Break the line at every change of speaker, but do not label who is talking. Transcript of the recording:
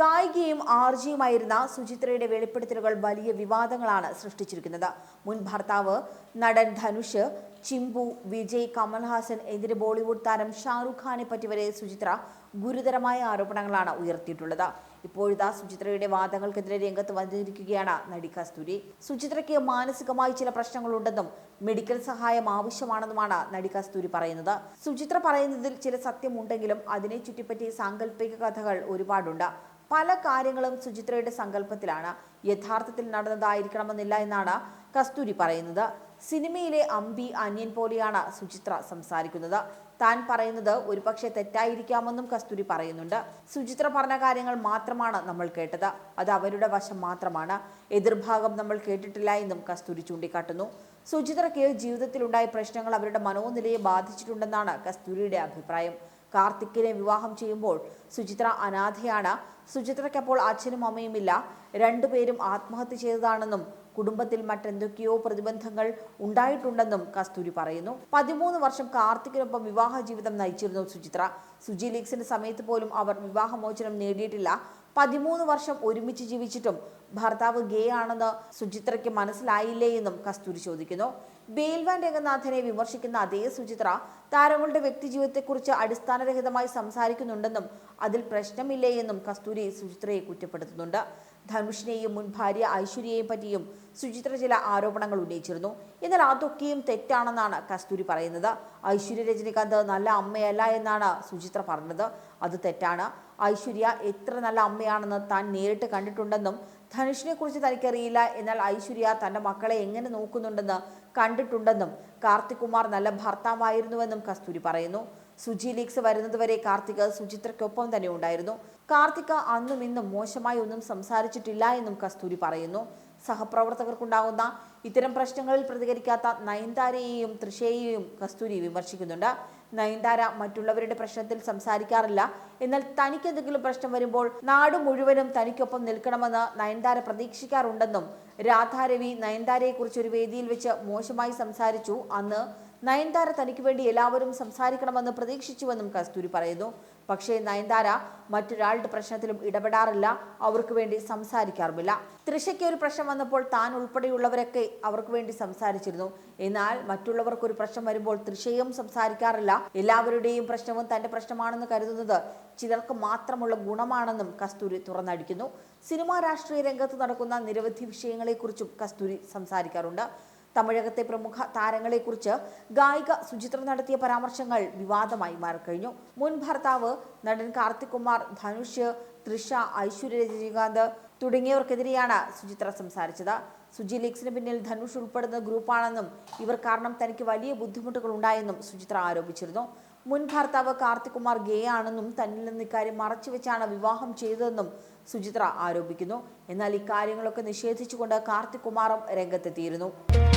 ഗായികയും ആർജിയുമായിരുന്ന സുചിത്രയുടെ വെളിപ്പെടുത്തലുകൾ വലിയ വിവാദങ്ങളാണ് സൃഷ്ടിച്ചിരിക്കുന്നത്. മുൻ ഭർത്താവ് നടൻ ധനുഷ് ചിമ്പു വിജയ് കമൽഹാസൻ എന്നിവർ ബോളിവുഡ് താരം ഷാറുഖ് ഖാനെ പറ്റി വരെ സുചിത്ര ഗുരുതരമായ ആരോപണങ്ങളാണ് ഉയർത്തിയിട്ടുള്ളത്. ഇപ്പോഴിതാ സുചിത്രയുടെ വാദങ്ങൾക്കെതിരെ രംഗത്ത് വന്നിരിക്കുകയാണ് നടി കസ്തൂരി. സുചിത്രയ്ക്ക് മാനസികമായി ചില പ്രശ്നങ്ങളുണ്ടെന്നും മെഡിക്കൽ സഹായം ആവശ്യമാണെന്നുമാണ് നടി കസ്തൂരി പറയുന്നത്. സുചിത്ര പറയുന്നതിൽ ചില സത്യമുണ്ടെങ്കിലും അതിനെ ചുറ്റിപ്പറ്റി സാങ്കല്പിക കഥകൾ ഒരുപാടുണ്ട്. പല കാര്യങ്ങളും സുചിത്രയുടെ സങ്കല്പത്തിലാണ് യഥാർത്ഥത്തിൽ നടന്നതായിരിക്കണമെന്നില്ല എന്നാണ് കസ്തൂരി പറയുന്നത്. സിനിമയിലെ അമ്പി അന്യൻ പോലെയാണ് സുചിത്ര സംസാരിക്കുന്നത്. താൻ പറയുന്നത് ഒരുപക്ഷെ തെറ്റായിരിക്കാമെന്നും കസ്തൂരി പറയുന്നുണ്ട്. സുചിത്ര പറഞ്ഞ കാര്യങ്ങൾ മാത്രമാണ് നമ്മൾ കേട്ടത്. അത് അവരുടെ വശം മാത്രമാണ്. എതിർഭാഗം നമ്മൾ കേട്ടിട്ടില്ല എന്നും കസ്തൂരി ചൂണ്ടിക്കാട്ടുന്നു. സുചിത്രയ്ക്ക് ജീവിതത്തിലുണ്ടായ പ്രശ്നങ്ങൾ അവരുടെ മനോനിലയെ ബാധിച്ചിട്ടുണ്ടെന്നാണ് കസ്തൂരിയുടെ അഭിപ്രായം. കാർത്തിക്കിനെ വിവാഹം ചെയ്യുമ്പോൾ സുചിത്ര അനാഥയാണ്. സുചിത്രയ്ക്കപ്പോൾ അച്ഛനും അമ്മയുമില്ല രണ്ടുപേരും ആത്മഹത്യ ചെയ്തതാണെന്നും കുടുംബത്തിൽ മറ്റെന്തൊക്കെയോ പ്രതിബന്ധങ്ങൾ ഉണ്ടായിട്ടുണ്ടെന്നും കസ്തൂരി പറയുന്നു. പതിമൂന്ന് വർഷം കാർത്തിക്കിനൊപ്പം വിവാഹ ജീവിതം നയിച്ചിരുന്നു സുചിത്ര. സുജി ലീഗ്സിന്റെ സമയത്ത് പോലും അവർ വിവാഹമോചനം നേടിയിട്ടില്ല. പതിമൂന്ന് വർഷം ഒരുമിച്ച് ജീവിച്ചിട്ടും ഭർത്താവ് ഗേ ആണെന്ന് സുചിത്രയ്ക്ക് മനസ്സിലായില്ലേ എന്നും കസ്തൂരി ചോദിക്കുന്നു. ബേൽവാൻ രംഗനാഥനെ വിമർശിക്കുന്ന അതേ സുചിത്ര താരങ്ങളുടെ വ്യക്തിജീവിതത്തെക്കുറിച്ച് അടിസ്ഥാനരഹിതമായി സംസാരിക്കുന്നുണ്ടെന്നും അതിൽ പ്രശ്നമില്ലേ എന്നും കസ്തൂരി സുചിത്രയെ കുറ്റപ്പെടുത്തുന്നുണ്ട്. ധനുഷിനെയും മുൻ ഭാര്യ ഐശ്വര്യയെയും പറ്റിയും സുചിത്ര ചില ആരോപണങ്ങൾ ഉന്നയിച്ചിരുന്നു. എന്നാൽ അതൊക്കെയും തെറ്റാണെന്നാണ് കസ്തൂരി പറയുന്നത്. ഐശ്വര്യ രജനികാന്ത് നല്ല അമ്മയല്ല എന്നാണ് സുചിത്ര പറഞ്ഞത്. അത് തെറ്റാണ്. ഐശ്വര്യ എത്ര നല്ല അമ്മയാണെന്ന് താൻ നേരിട്ട് കണ്ടിട്ടുണ്ടെന്നും ധനുഷിനെ കുറിച്ച് തനിക്കറിയില്ല എന്നാൽ ഐശ്വര്യ തന്റെ മക്കളെ എങ്ങനെ നോക്കുന്നുണ്ടെന്ന് കണ്ടിട്ടുണ്ടെന്നും കാർത്തിക് കുമാർ നല്ല ഭർത്താവായിരുന്നുവെന്നും കസ്തൂരി പറയുന്നു. സുജി ലീഗ്സ് വരുന്നതുവരെ കാർത്തിക് സുചിത്രയ്ക്കൊപ്പം തന്നെ ഉണ്ടായിരുന്നു. കാർത്തിക് അന്നും ഇന്നും മോശമായി ഒന്നും സംസാരിച്ചിട്ടില്ല എന്നും കസ്തൂരി പറയുന്നു. സഹപ്രവർത്തകർക്കുണ്ടാകുന്ന ഇത്തരം പ്രശ്നങ്ങളിൽ പ്രതികരിക്കാത്ത നയൻതാരയെയും തൃശയെയും കസ്തൂരി വിമർശിക്കുന്നുണ്ട്. നയൻതാര മറ്റുള്ളവരുടെ പ്രശ്നത്തിൽ സംസാരിക്കാറില്ല. എന്നാൽ തനിക്ക് എന്തെങ്കിലും പ്രശ്നം വരുമ്പോൾ നാട് മുഴുവനും തനിക്കൊപ്പം നിൽക്കണമെന്ന് നയൻതാര പ്രതീക്ഷിക്കാറുണ്ടെന്നും രാധാരവി നയൻതാരയെക്കുറിച്ച് ഒരു വേദിയിൽ വെച്ച് മോശമായി സംസാരിച്ചു. അന്ന് നയൻതാര തനിക്ക് വേണ്ടി എല്ലാവരും സംസാരിക്കണമെന്ന് പ്രതീക്ഷിച്ചുവെന്നും കസ്തൂരി പറയുന്നു. പക്ഷേ നയൻതാര മറ്റൊരാളുടെ പ്രശ്നത്തിലും ഇടപെടാറില്ല അവർക്ക് വേണ്ടി സംസാരിക്കാറുമില്ല. തൃശയ്ക്ക് ഒരു പ്രശ്നം വന്നപ്പോൾ താൻ ഉൾപ്പെടെയുള്ളവരൊക്കെ അവർക്ക് വേണ്ടി സംസാരിച്ചിരുന്നു. എന്നാൽ മറ്റുള്ളവർക്ക് ഒരു പ്രശ്നം വരുമ്പോൾ തൃശയും സംസാരിക്കാറില്ല. എല്ലാവരുടെയും പ്രശ്നവും തന്റെ പ്രശ്നമാണെന്ന് കരുതുന്നത് ചിലർക്ക് മാത്രമുള്ള ഗുണമാണെന്നും കസ്തൂരി തുറന്നടിക്കുന്നു. സിനിമാ രാഷ്ട്രീയ രംഗത്ത് നടക്കുന്ന നിരവധി വിഷയങ്ങളെക്കുറിച്ചും കസ്തൂരി സംസാരിക്കാറുണ്ട്. തമിഴകത്തെ പ്രമുഖ താരങ്ങളെക്കുറിച്ച് ഗായിക സുചിത്ര നടത്തിയ പരാമർശങ്ങൾ വിവാദമായി മാറിക്കഴിഞ്ഞു. മുൻ ഭർത്താവ് നടൻ കാർത്തിക് കുമാർ ധനുഷ് തൃഷ ഐശ്വര്യ രജനീകാന്ത് തുടങ്ങിയവർക്കെതിരെയാണ് സുചിത്ര സംസാരിച്ചത്. സുജി ലീഗ്സിന് പിന്നിൽ ധനുഷ് ഉൾപ്പെടുന്ന ഗ്രൂപ്പാണെന്നും ഇവർ കാരണം തനിക്ക് വലിയ ബുദ്ധിമുട്ടുകൾ ഉണ്ടായെന്നും സുചിത്ര ആരോപിച്ചിരുന്നു. മുൻ ഭർത്താവ് കാർത്തിക് കുമാർ ഗേ ആണെന്നും തന്നിൽ നിന്ന് ഇക്കാര്യം മറച്ചുവെച്ചാണ് വിവാഹം ചെയ്തതെന്നും സുചിത്ര ആരോപിക്കുന്നു. എന്നാൽ ഇക്കാര്യങ്ങളൊക്കെ നിഷേധിച്ചുകൊണ്ട് കാർത്തിക് കുമാറും രംഗത്തെത്തിയിരുന്നു.